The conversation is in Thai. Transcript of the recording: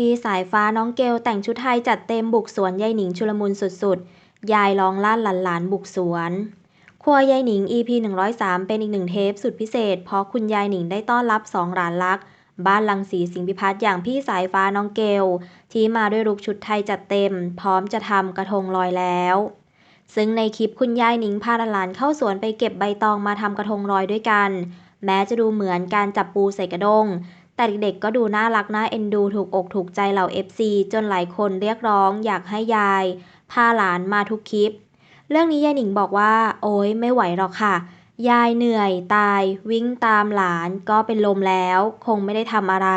พี่สายฟ้าน้องเกลแต่งชุดไทยจัดเต็มบุกสวนยายหนิงชุลมุนสุดๆ ยายร้องลั่นหลานๆบุกสวน ครัวยายหนิง EP 103 เป็นอีกหนึ่งเทปสุดพิเศษ เพราะคุณยายหนิงได้ต้อนรับสองหลานรัก บ้านลังสีสิงพิพัฒน์อย่างพี่สายฟ้าน้องเกลที่มาด้วยลุคชุดไทยจัดเต็ม พร้อมจะทำกระทงลอยแล้ว ซึ่งในคลิปคุณยายหนิงพาหลานเข้าสวนไปเก็บใบตองมาทำกระทงลอยด้วยกัน แม้จะดูเหมือนการจับปูใส่กระด้ง แต่เด็กๆก็ดูน่ารักน่าเอ็นดูถูกอกถูกใจเหล่า FC จนหลายคนเรียกร้อง อยากให้ยาย พาหลานมาทุกคลิป เรื่องนี้ยายหนิงบอกว่า โอ๊ยไม่ไหวหรอกค่ะ ยายเหนื่อยตาย วิ่งตามหลานก็เป็นลมแล้ว คงไม่ได้ทำอะไร